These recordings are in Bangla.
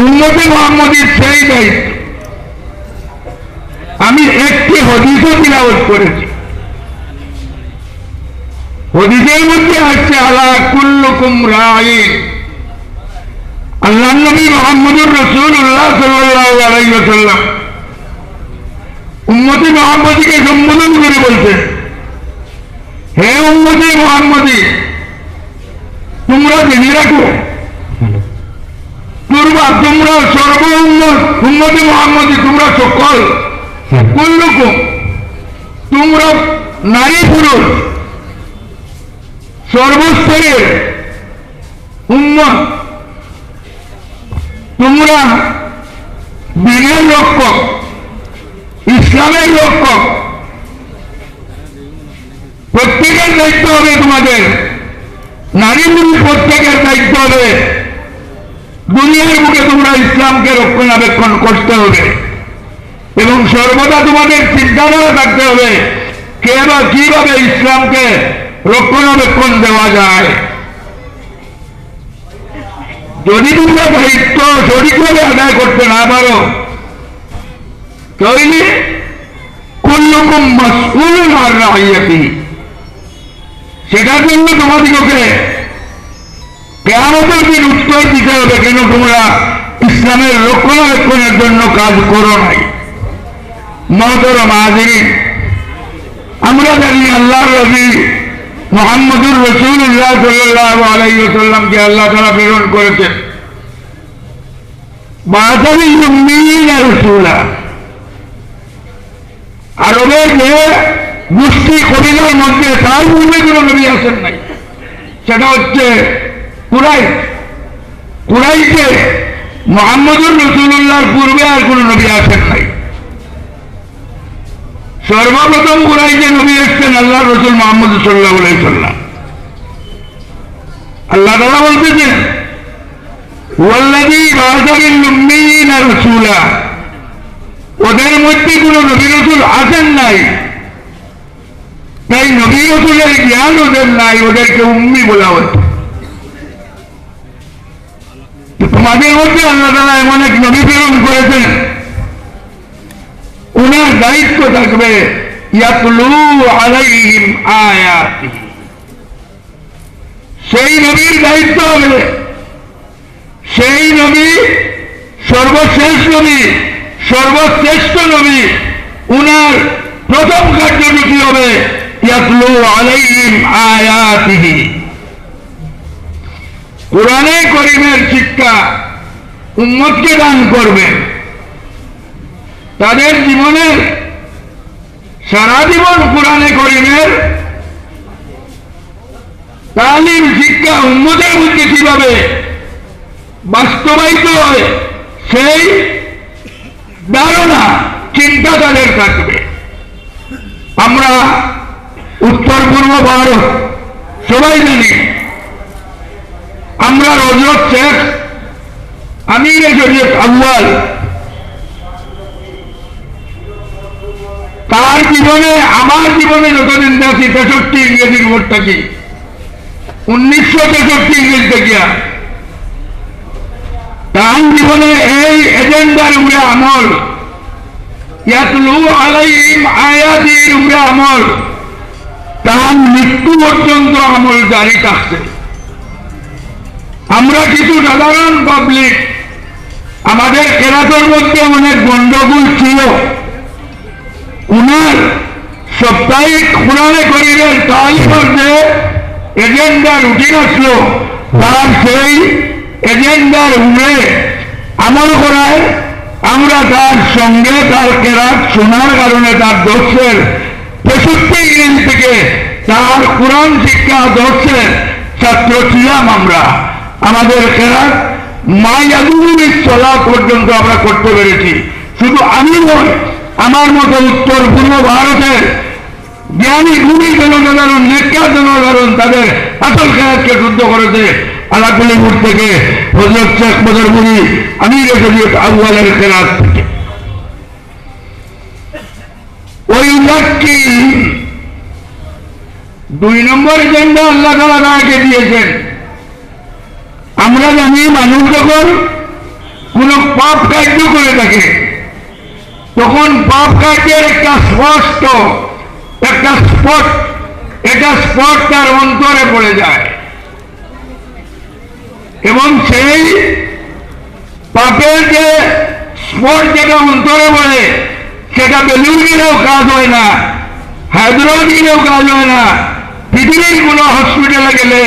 উন্নতি মোহাম্মদের সেই দায়িত্ব। আমি একটি হদিসও তিলাবত করেছি। হদিসের মধ্যে আসছে আলা কুল্লুকুম রাইন। আল্লাহ নবী মোহাম্মদুর রসুল্লাহ সাল্লাহ আলাইসাল্লাম উম্মতি মোহাম্মদীকে সম্বোধন করে বলছেন, হে উম্মতি মোহাম্মদী, তোমরা জেনে রাখো তোমরা তোমরা সর্ব উম্মতি মোহাম্মদী তোমরা সকল কুল্লুকুম তোমরা নারী পুরুষ সর্বস্তরের উম্মত তোমরা দিনের রক্ষক ইসলামের রক্ষক। প্রত্যেকের দায়িত্ব হবে তোমাদের নারী পুরুষ প্রত্যেকের দায়িত্ব হবে। দুনিয়ার বুকে তোমরা ইসলামকে রক্ষণাবেক্ষণ করতে হবে। এবং সর্বদা তোমাদের চিন্তাধারা থাকতে হবে কে বা কীভাবে ইসলামকে রক্ষণাবেক্ষণ দেওয়া যায়। যদি তোমরা দায়িত্ব সঠিকভাবে আদায় করতে না পারো, তাহলে কুল্লুকুম মাসউল আর রাহিয়াতি সেটার জন্য তোমাদিগকে কেমতের দিন উত্তর দিতে হবে কেন তোমরা ইসলামের রক্ষণাবেক্ষণের জন্য কাজ করো নাই? মহতর মাহাজির, আমরা জানি আল্লাহ রবি মোহাম্মদুর রসুল্লাহ সাল্লাহ আলাইসাল্লামকে আল্লাহ তারা প্রেরণ করেছেন। আরবের যে মধ্যে তার পূর্বে কোনো নবী আসেন নাই। সেটা হচ্ছে কুরাই কুরাইতে মোহাম্মদুর রসুল্লাহর পূর্বে আর কোন নবী আসেন নাই। সর্বপ্রথম কুরাইতে নবী এসছেন আল্লাহ রসুল মোহাম্মদ সাল্লাহ সাল্লাম আল্লাহ তালা বলতেছেন ওদের মধ্যে কোন নবী রসুল আসেন নাই। তাই নবী রসুলের জ্ঞান ওদের নাই, ওদেরকে উম্মি বলা হচ্ছে। তো মধ্যে আল্লাহ তালা এমন এক নবী প্রেরণ করেছেন। ওনার দায়িত্ব থাকবে সেই নবীর দায়িত্ব হবে। সেই নবী সর্বশেষ নবী, সর্বশ্রেষ্ঠ নবী, উনার প্রথম কার্যসূচি হবে, ইয়াতলু আলাইহিম আয়াতিহি। কোরআনে করিমের শিক্ষা উম্মতকে দান করবেন তাদের জীবনের সারা জীবন কোরআনে করিমের তালিম, শিক্ষা উন্মতের মধ্যে কীভাবে বাস্তবায়িত হয়, সেই ধারণা, চিন্তা তাদের থাকবে। আমরা উত্তর পূর্ব ভারত সবাই জানি আমরা রজত শেখ আমি শরীয়ত আউ্বাল তার জীবনে, আমার জীবনে যতদিন দেখি, তেষট্টি ইংরেজির ভোট থাকি উনিশশো তেষট্টি ইংরেজ দেখিয়া। তার জীবনে এই এজেন্ডার উপরে আমল। ইয়াতলু আলাইহিম আয়াতির উপরে আমল। তার মৃত্যু পর্যন্ত আমল জারি থাকছে আমরা কিছু সাধারণ পাবলিক আমাদের কেরাতের মধ্যে অনেক গন্ডগোল ছিল। উনার সাপ্তাহিক কোরআনে করিবেন তাই যে এজেন্ডা রুটিন আসলো। তার সেই এজেন্ডার উপরে আমল করায় আমরা তার সঙ্গে তার কেরাত শোনার কারণে তার দর্শের তেষট্টি ইংরেজি থেকে তার কোরআন শিক্ষা দর্শের ছাত্র ছিলাম আমরা। আমাদের কেরাত মায়াদুবির চলা পর্যন্ত আমরা করতে পেরেছি। শুধু আমি নয় আমার মতো উত্তর পূর্ব ভারতের জ্ঞানী, গুণী জনসাধারণ নেকা জনসাধারণ তাদের আসল খেলাকে শুদ্ধ করেছে। আলাকুলিপুর থেকে হজরত শেখ বদরপুরি আমির শরীয়ত আউ্বালের খেলার থেকে। ওই লক্ষ্যী দুই নম্বর এজেন্ডা আল্লাহ তালা দিয়েছেন। আমরা জানি মানুষ যখন কোন পাপ কার্য করে থাকে, তখন পাপ কার্যের একটা স্পষ্ট, একটা স্পট এটা স্পট তার অন্তরে পড়ে যায়। এবং সেই পাপের যে স্পট যেটা অন্তরে পড়ে, সেটা বেলুন গেলেও কাজ হয় না হায়দ্রাবাদ গেলেও কাজ হয় না, পৃথিবীর কোনো হসপিটালে গেলে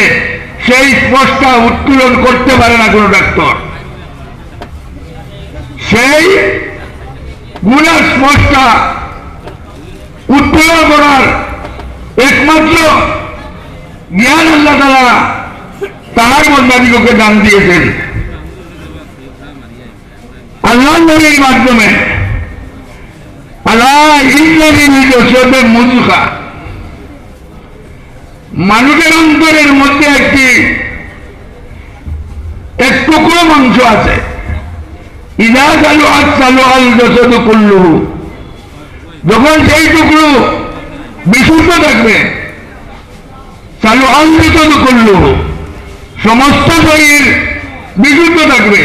সেই স্পটটা উত্তোলন করতে পারে না কোনো ডাক্তার। সেই গুণের স্পর্শটা উত্তোলন করার একমাত্র জ্ঞান আল্লাহ তারা তাহার বন্ধাদিগকে দান দিয়েছেন। আল্লাহ মাধ্যমে। আল্লাহ ইন্দ্রী মুজুকা মানুষের অন্তরের মধ্যে একটি, এক টুকরো মাংস আছে। ইদা চালু আজ চালু আল যশোদ করলু যখন সেই টুকরো বিশুদ্ধ থাকবে চালু আল যশোদ করলু সমস্ত শরীর বিশুদ্ধ থাকবে।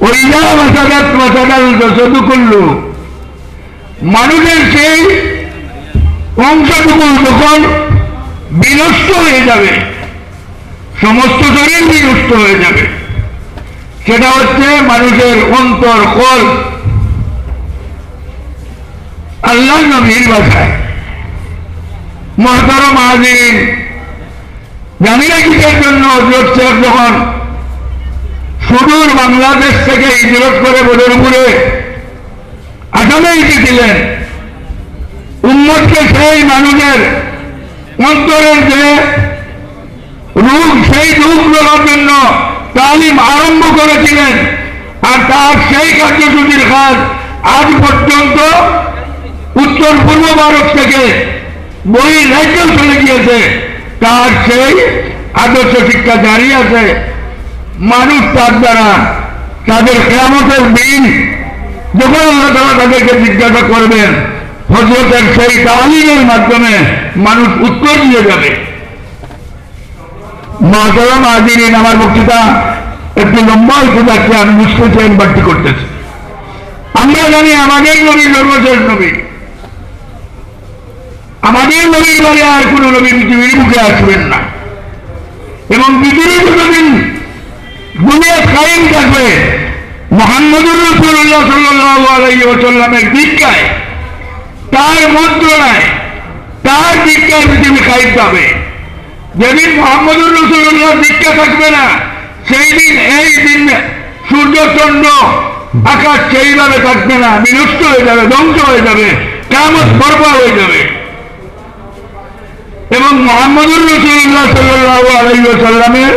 ওইদা মাসাদাত মাসাদাল যশোদ করলু মানুষের সেই অংশটুকু যখন বিনষ্ট হয়ে যাবে। সমস্ত শরীর বিনষ্ট হয়ে যাবে। সেটা হচ্ছে মানুষের অন্তর, কল। আল্লাহ নবীর ভাষায়। মহতরম হাজির জানি না কিসের জন্য হজরত সাহেব যখন সুদূর বাংলাদেশ থেকে হিজরত করে বদরপুরে আসামে এসেছিলেন, উম্মতকে সেই মানুষের অন্তরের যে রূপ, সেই রূপ রোগার জন্য তালিম আরম্ভ করেছিলেন। আর তার সেই কার্যসূচির কাজ আজ পর্যন্ত উত্তর পূর্ব ভারত থেকে বই রাজ্য চলে গিয়েছে। তার সেই আদর্শ শিক্ষা জারি আছে মানুষ তার দ্বারা। তাদের কেমতের দিন যখন তারা তাদেরকে জিজ্ঞাসা করবেন হজরতের সেই তালিমের মাধ্যমে মানুষ উত্তর দিয়ে যাবে। মহতরম আজিরিন আমার বক্তৃতা একটু লম্বা যাচ্ছে, আমি নিশ্চয় চেন বাড়তি করতেছি। আমরা জানি আমাদের নবী সর্বশেষ নবী। আমাদের নবীর বাড়ি আর কোন নবী পৃথিবীর মুখে আসবেন না। এবং পৃথিবীর যতদিন দুনিয়া কায়েম থাকবে, মোহাম্মদুর রসুল্লাহ সাল্লাহ আলাইসাল্লামের দীক্ষায় তার মন্ত্রণায় তার দীক্ষায় পৃথিবী খাই পাবে। যেদিন মোহাম্মদুর রসুল্লাহ দীক্ষা থাকবে না সেই দিন এই দিন সূর্যচন্দ্র আকাশ সেইভাবে থাকবে না, বিনষ্ট হয়ে যাবে, ধ্বংস হয়ে যাবে কেমন বরবা হয়ে যাবে। এবং মোহাম্মদুর রসুল্লাহ সাল্লাহ আলাইসাল্লামের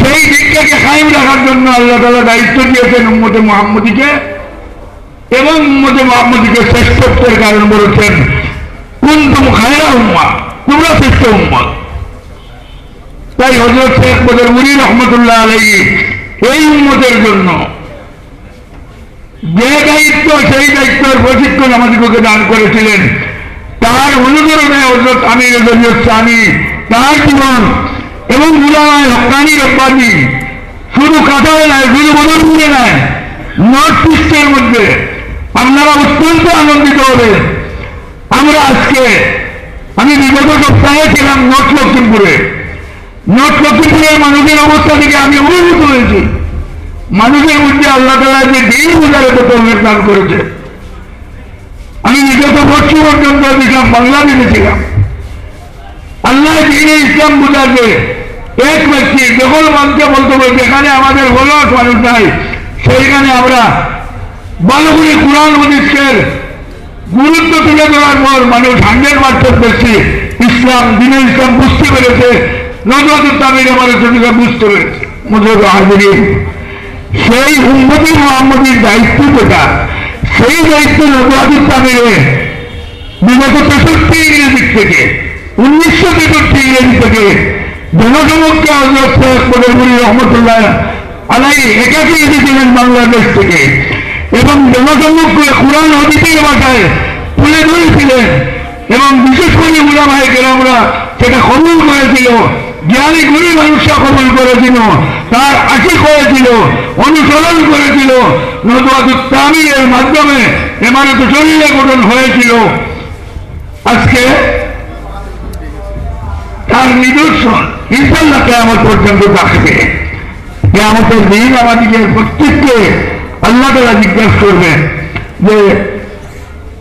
সেই দিকটাকে কায়েম রাখার জন্য আল্লাহ তালা দায়িত্ব দিয়েছেন উম্মতে মোহাম্মদীকে। এবং মোহাম্মদীকে শ্রেষ্ঠত্বের কারণ বলেছেন, কুন্তুম খায়রা উম্মা তোমরা শ্রেষ্ঠ উম্মত তাই হজরত শেখ বদর মুনি রহমতুল্লাহ আলাই এই উন্মতের জন্য যে দায়িত্ব, সেই দায়িত্বের প্রশিক্ষণ আমাদেরকে দান করেছিলেন। তার অনুকরণে হজরত আমির স্বামী তার জীবন এবং মুলামায় হকানি রব্বানি শুধু কাঁথায় নয়, শুধু বদরপুরে নয়, নর্থ ইস্টের মধ্যে আপনারা অত্যন্ত আনন্দিত হবেন। আমরা আজকে, আমি বিগত সপ্তাহে ছিলাম নর্থ লক্ষ্মীপুরে। নর্থ লক্ষ্মীপুরের মানুষের অবস্থা থেকে আমি অভিভূত হয়েছি। মানুষের মধ্যে আল্লাহ তালা যে দিন বোঝারে প্রথমের দান করেছে। আমি বিগত বছর পর্যন্ত ছিলাম বাংলাদেশে ছিলাম। আল্লাহ দিনে ইসলাম বোঝাতে এক ব্যক্তি, যখন মানতে বলতে বলতে যেখানে আমাদের বলস মানুষ নাই, সেইখানে আমরা ভালো করে কোরআন মজিষ্কের গুরুত্ব তুলে ধরার পর মানুষ হান্ড্রেড পার্সেন্ট দেখছি ইসলাম, দিনের ইসলাম বুঝতে পেরেছে নজরুল তামির আমার সেদিকে বুঝতে পেরেছে। মুজুর সেই উন্নতি মোহাম্মদীর দায়িত্ব যেটা, সেই দায়িত্ব নজরুল তামিরে বিগত তেষট্টি ইংরেজির থেকে, উনিশশো তেষট্টি ইংরেজি থেকে জনসমক্ষে হজরত শেখ বদরপুরি রহমতুল্লাহ আলাই একাকে এসেছিলেন বাংলাদেশ থেকে। এবং জনসমক্ষে কোরআন অদিতির ভাষায় তুলে ধরেছিলেন। এবং বিশেষ করে মুলামায় গ্রামরা সেটা কবুল করেছিল, জ্ঞানী গুণী মানুষরা কবল করেছিল, তার আশি করেছিল অনুসরণ করেছিল। তামিলের মাধ্যমে এমারত শরীরে গঠন হয়েছিল। আজকে তার নিদর্শন ইনশাল্লাহ কেমন পর্যন্ত থাকবে। কেমতের দিন আমাদেরকে প্রত্যেককে আল্লাহ তালা জিজ্ঞাসা করবেন যে,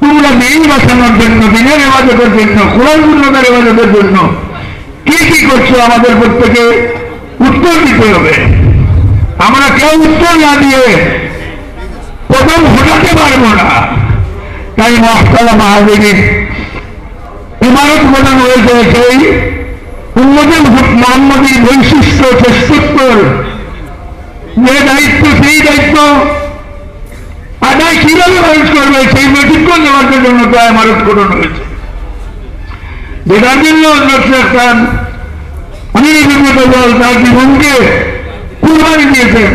তোমরা দিন বাঁচানোর জন্য, দিনের এবাদতের জন্য, কোরআন উন্নতের এবাদতের জন্য কি কি করছ? আমাদের প্রত্যেকে উত্তর দিতে হবে। আমরা কেউ উত্তর না দিয়ে প্রথম ঘটাতে পারব না। তাই মহতলা মাহাদেবীর ইমারত প্রদান হয়েছে সেই উন্মতি মোহাম্মদীর বৈশিষ্ট্য শ্রেষ্ঠত্বর যে দায়িত্ব, সেই দায়িত্ব আদায় কীভাবে মানুষ করবে? সেই প্রশিক্ষণ দেওয়ার জন্য তো ইমারত করানো হয়েছে? যেটার জন্য খান। আমির দল তার জীবনকে কুরবানি দিয়েছেন।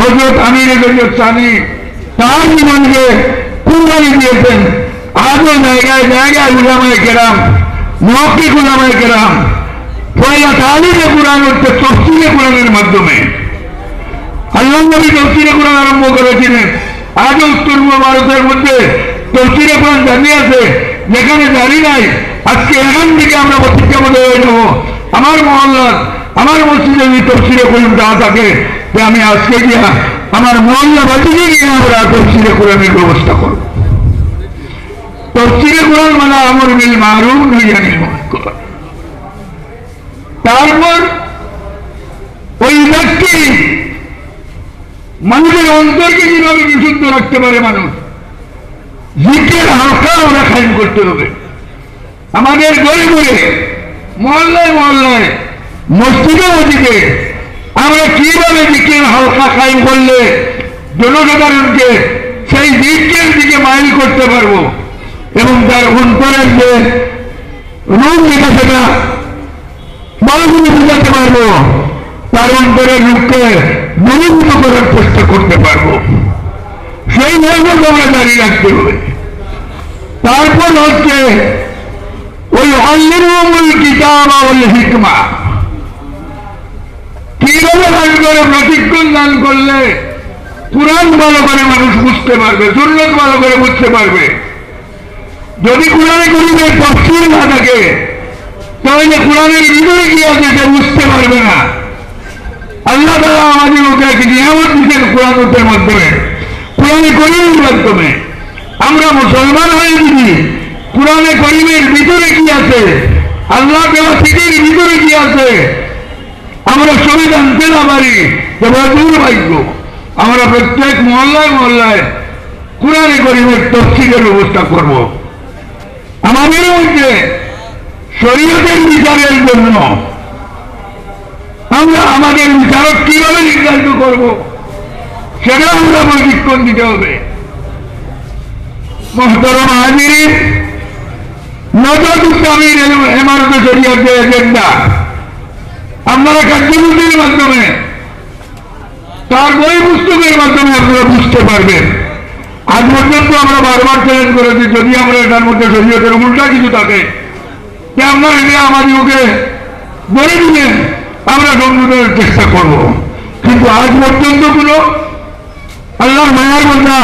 হজরত আমির সানি তার জীবনকে কুরবানি দিয়েছেন। আজও জায়গায় জায়গায় উলামায় কেরাম মহকিক উলামায় কেরাম পয়লা তালিমে কোরআন হচ্ছে তফসিলে কোরআনের মাধ্যমে। আল্লাহ নবী তফসিলে কোরআন আরম্ভ করেছিলেন। আজও উত্তর ভারতের মধ্যে তফসিলে কোরআন জানিয়ে আছে? যেখানে জানি নাই। আজকে এখান থেকে আমরা প্রতিজ্ঞাবদ্ধ হয়ে যাব। আমার মহল্লার আমার মসজিদে যদি তফসিলে কোরআন দেওয়া থাকে যে আমি আজকে গিয়া আমার মহল্লাবাসীকে গিয়ে আমরা তফসিলে কোরআনের ব্যবস্থা করব। তফসিলে কোরআন মানে আমর মিল মারুম মুনকার। তারপর ওই ব্যক্তি মানুষের অন্তরকে কীভাবে বিশুদ্ধ রাখতে পারে মানুষ? জিকের হালকা আমরা খাইম করতে হবে। আমাদের গড়ে গড়ে, মহল্লায় মহল্লায়, মসজিদে মসজিদে আমরা কীভাবে জিকের হালকা খাইম করলে জনসাধারণকে সেই দিকের দিকে মাইল করতে পারব এবং তার অন্তরের যে রূপ যেটা সেটা মানুষকে বোঝাতে পারব? তার অন্তরের রূপকে নবীভূত করার চেষ্টা করতে পারব। সেই মনোযোগ আমরা দাঁড়িয়ে রাখতে হবে। তারপর হচ্ছে ওই অল্লিমূল কিতাব আমল হিকমা। কীভাবে দান করে প্রশিক্ষণ দান করলে কোরআন ভালো করে মানুষ বুঝতে পারবে, সুন্নত ভালো করে বুঝতে পারবে। যদি কোরআনে করিমের তফসিল না থাকে, তাহলে কোরআনের ভিতরে কি আছে সে বুঝতে পারবে না। আল্লাহ তালা আমাদের ওকে এক নিয়ামত দিচ্ছেন কোরআনের মাধ্যমে কোরআনে করিমের মাধ্যমে। আমরা মুসলমান হয়ে যদি কোরআনে করিমের ভিতরে কি আছে? আল্লাহ দেওয়া সিটির ভিতরে কি আছে? আমরা সবই জানতে না পারি। যে দুর্ভাগ্য। আমরা প্রত্যেক মহল্লায় মহল্লায় কোরআনে করিমের তফসিলের ব্যবস্থা করব। আমাদের মধ্যে শরীয়তের বিচারের জন্য আমরা আমাদের বিচারক কীভাবে নির্ধারিত করব? সেটা আমরা প্রশিক্ষণ দিতে হবে। মহতরম আপনারা কার্যসূচির মাধ্যমে, তার বই পুস্তকের মাধ্যমে আপনারা বুঝতে পারবেন। আজ পর্যন্ত আমরা বারবার চ্যালেঞ্জ করেছি, যদি আমরা এটার মধ্যে উল্টা কিছু থাকে আপনারা বলে দিলেন আমরা সংশোধনের চেষ্টা করব। কিন্তু আজ পর্যন্ত কোনো আল্লাহর মায়ার বন্ধা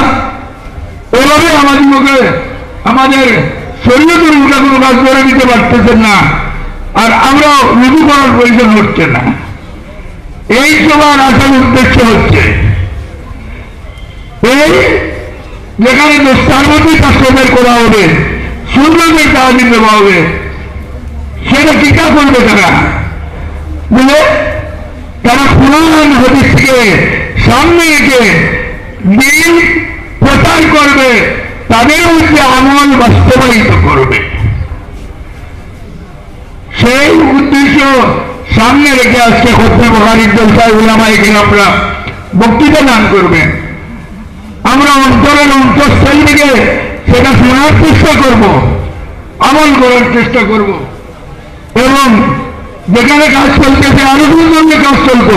এভাবে আমাদেরকে আমাদের শরীয়তের উল্টা কোনো কাজ করে দিতে পারতেছেন না। আর আমরা রুজু করার প্রয়োজন হচ্ছে না। এই সবার আসল উদ্দেশ্য হচ্ছে, এই যেখানে দোস্তারমতি কাস্টমার করা হবে সুন্দরদের তাহাদিন দেওয়া হবে সেটা টিকা করবে তারা। বলে তারা কোরআন হদিস থেকে সামনে রেখে দিন প্রচার করবে তাদের মধ্যে আমল বাস্তবায়িত করবে। সেই উদ্দেশ্য সামনে রেখে আজকে খদ্দের বহারির জলসায় উলামা এখানে আমরা বক্তৃতা দান করবেন। আমরা অন্তরের অন্তঃস্থল থেকে সেটা শোনার চেষ্টা করব, আমল করার চেষ্টা করব এবং যেখানে কাজ চলতেছে, আরও সুন্দর কাজ চলতো।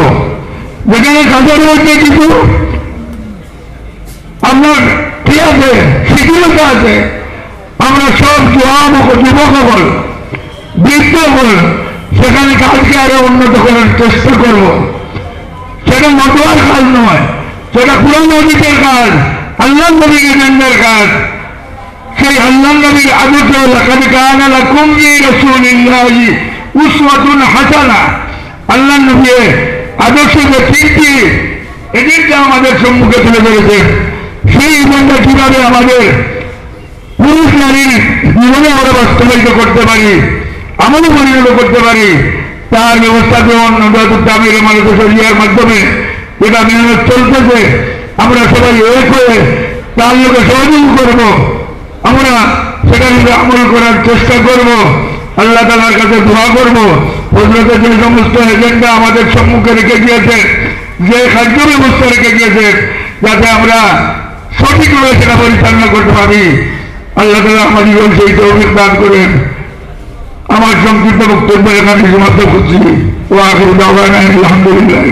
যেখানে কাজের মধ্যে কিছু আপনার কি আছে? শিথিলতা আছে। আমরা সব যুবক যুবক হল বৃদ্ধ হল সেখানে কাজকে আরও উন্নত করার চেষ্টা করব। সেটা মতোয়ার কাজ নয়, সেটা পুরো নদীদের কাজ আল্লাহ নবীর এজেন্ডার কাজ। সেই আল্লাহ নবীর আদর্শ লাকাদ কানা লাকুম ফি রাসূলিল্লাহি উসওয়াতুন হাসানা। আল্লাহ নবীর আদর্শ যে তিনটি এদিকটা আমাদের সম্মুখে তুলে ধরেছেন সেই ইমানটা কীভাবে আমাদের পুরুষ নারীর জীবনে আমরা বাস্তবায়িত করতে পারি আমলও পরিণত করতে পারি, তার ব্যবস্থা গ্রহণ তামির মানুষের সরিয়ার মাধ্যমে যেটা মেহনত চলতেছে। আমরা সবাই এক হয়ে তার লোকে সহযোগ করব। আমরা সেখানে আমল করার চেষ্টা করব। আল্লাহ তালার কাছে দোয়া করব। হজরতের যে সমস্ত এজেন্ডা আমাদের সম্মুখে রেখে দিয়েছেন যে খাদ্য ব্যবস্থা রেখে দিয়েছেন যাতে আমরা সঠিকভাবে সেটা পরিচালনা করতে পারি। আল্লাহ তালা আমাদের সেই তৌফিক দান করেন। আমার সংক্ষিপ্ত বক্তব্য এখানে সমাপ্ত করছি। ও দাওয়ানা আলহামদুলিল্লাহ